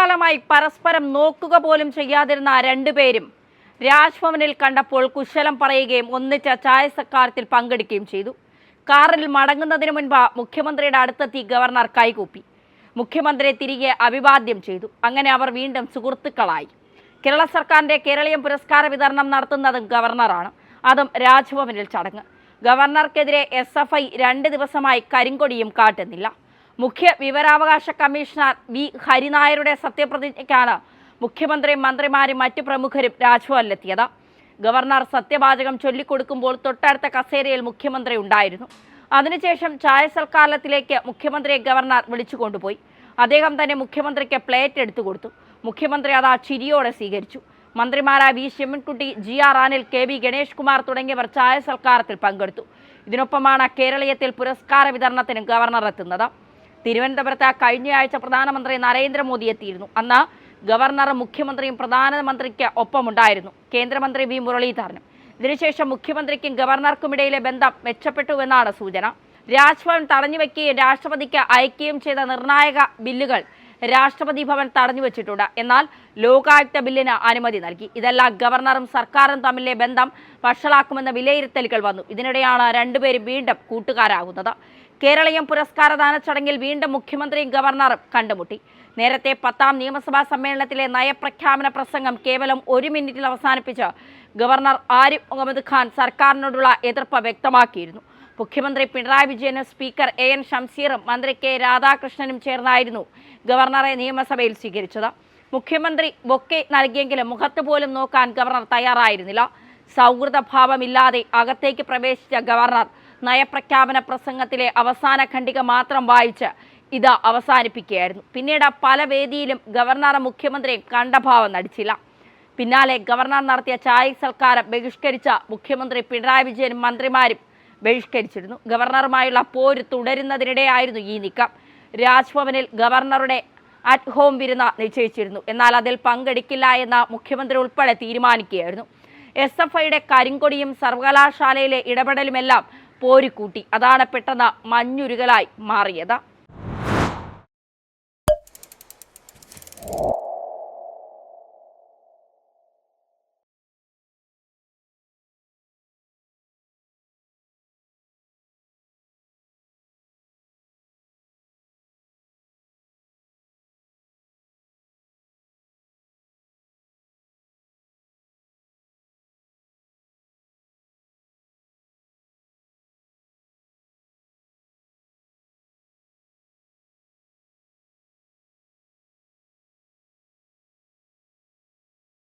കാലമായി പരസ്പരം നോക്കുക പോലും ചെയ്യാതിരുന്ന രണ്ടുപേരും രാജ്ഭവനിൽ കണ്ടപ്പോൾ കുശലം പറയുകയും ഒന്നിച്ച ചായ സക്കാരത്തിൽ പങ്കെടുക്കുകയും ചെയ്തു. കാറിൽ മടങ്ങുന്നതിന് മുൻപ് മുഖ്യമന്ത്രിയുടെ അടുത്തെത്തി ഗവർണർ കൈകൂപ്പി. മുഖ്യമന്ത്രിയെ തിരികെ അഭിവാദ്യം ചെയ്തു. അങ്ങനെ അവർ വീണ്ടും സുഹൃത്തുക്കളായി. കേരള സർക്കാരിന്റെ കേരളീയം പുരസ്കാര വിതരണം നടത്തുന്നതും ഗവർണറാണ്. അതും രാജ്ഭവനിൽ ചടങ്ങ്. ഗവർണർക്കെതിരെ എസ് എഫ് ഐ രണ്ട് ദിവസമായി കരിങ്കൊടിയും കാട്ടുന്നില്ല. മുഖ്യ വിവരാവകാശ കമ്മീഷണർ വി ഹരിനായരുടെ സത്യപ്രതിജ്ഞയ്ക്കാണ് മുഖ്യമന്ത്രി മന്ത്രിമാരും മറ്റു പ്രമുഖരും രാജ്ഭവനിലെത്തിയത്. ഗവർണർ സത്യവാചകം ചൊല്ലിക്കൊടുക്കുമ്പോൾ തൊട്ടടുത്ത കസേരയിൽ മുഖ്യമന്ത്രി ഉണ്ടായിരുന്നു. അതിനുശേഷം ചായ സൽക്കാരത്തിലേക്ക് മുഖ്യമന്ത്രിയെ ഗവർണർ വിളിച്ചുകൊണ്ടുപോയി. അദ്ദേഹം തന്നെ മുഖ്യമന്ത്രിക്ക് പ്ലേറ്റ് എടുത്തു കൊടുത്തു മുഖ്യമന്ത്രി അത് ആ ചിരിയോടെ സ്വീകരിച്ചു. മന്ത്രിമാരായ V Sivankutty G R Anil K V Ganesh Kumar തുടങ്ങിയവർ ചായ സൽക്കാരത്തിൽ പങ്കെടുത്തു. ഇതിനൊപ്പമാണ് കേരളീയത്തിൽ പുരസ്കാര വിതരണത്തിന് ഗവർണർ എത്തുന്നത്. തിരുവനന്തപുരത്ത് കഴിഞ്ഞയാഴ്ച പ്രധാനമന്ത്രി നരേന്ദ്രമോദി എത്തിയിരുന്നു. അന്ന് ഗവർണറും മുഖ്യമന്ത്രിയും പ്രധാനമന്ത്രിക്ക് ഒപ്പമുണ്ടായിരുന്നു. കേന്ദ്രമന്ത്രി വി മുരളീധരനും. ഇതിനുശേഷം മുഖ്യമന്ത്രിക്കും ഗവർണർക്കും ഇടയിലെ ബന്ധം മെച്ചപ്പെട്ടുവെന്നാണ് സൂചന. രാജ്ഭവൻ തടഞ്ഞുവെക്കുകയും രാഷ്ട്രപതിക്ക് അയക്കുകയും ചെയ്ത നിർണായക ബില്ലുകൾ രാഷ്ട്രപതി ഭവൻ തടഞ്ഞുവെച്ചിട്ടുണ്ട്. എന്നാൽ ലോകായുക്ത ബില്ലിന് അനുമതി നൽകി. ഇതെല്ലാം ഗവർണറും സർക്കാരും തമ്മിലെ ബന്ധം വഷളാക്കുമെന്ന വിലയിരുത്തലുകൾ വന്നു. ഇതിനിടെയാണ് രണ്ടുപേരും വീണ്ടും കൂട്ടുകാരാകുന്നത്. കേരളീയം പുരസ്കാരദാന ചടങ്ങിൽ വീണ്ടും മുഖ്യമന്ത്രിയും ഗവർണറും കണ്ടുമുട്ടി. നേരത്തെ പത്താം നിയമസഭാ സമ്മേളനത്തിലെ നയപ്രഖ്യാപന പ്രസംഗം കേവലം ഒരു മിനിറ്റിൽ അവസാനിപ്പിച്ച് ഗവർണർ ആരിഫ് മുഹമ്മദ് ഖാൻ സർക്കാരിനോടുള്ള എതിർപ്പ് വ്യക്തമാക്കിയിരുന്നു. മുഖ്യമന്ത്രി പിണറായി വിജയനും സ്പീക്കർ എ എൻ ഷംസീറും മന്ത്രി കെ രാധാകൃഷ്ണനും ചേർന്നായിരുന്നു ഗവർണറെ നിയമസഭയിൽ സ്വീകരിച്ചത്. മുഖ്യമന്ത്രി ബൊക്കെ നൽകിയെങ്കിലും മുഖത്ത് പോലും നോക്കാൻ ഗവർണർ തയ്യാറായിരുന്നില്ല. സൗഹൃദഭാവമില്ലാതെ അകത്തേക്ക് പ്രവേശിച്ച ഗവർണർ നയപ്രഖ്യാപന പ്രസംഗത്തിലെ അവസാന ഖണ്ഡിക മാത്രം വായിച്ച് ഇത് അവസാനിപ്പിക്കുകയായിരുന്നു. പിന്നീട് പല വേദിയിലും ഗവർണറും മുഖ്യമന്ത്രിയും കണ്ടഭാവം നടിച്ചില്ല. പിന്നാലെ ഗവർണർ നടത്തിയ ചായ സൽക്കാരം ബഹിഷ്കരിച്ച മുഖ്യമന്ത്രി പിണറായി വിജയനും മന്ത്രിമാരും ബഹിഷ്കരിച്ചിരുന്നു. ഗവർണറുമായുള്ള പോര് തുടരുന്നതിനിടെയായിരുന്നു ഈ നീക്കം. രാജ്ഭവനിൽ ഗവർണറുടെ അറ്റ് ഹോം വിരുന്ന് നിശ്ചയിച്ചിരുന്നു. എന്നാൽ അതിൽ പങ്കെടുക്കില്ല എന്ന മുഖ്യമന്ത്രി ഉൾപ്പെടെ തീരുമാനിക്കുകയായിരുന്നു. എസ് എഫ് ഐയുടെ കരിങ്കൊടിയും സർവകലാശാലയിലെ ഇടപെടലുമെല്ലാം പോരുകൂട്ടി അതാണ് പെട്ടെന്ന് മഞ്ഞുരുകലായി മാറിയത്.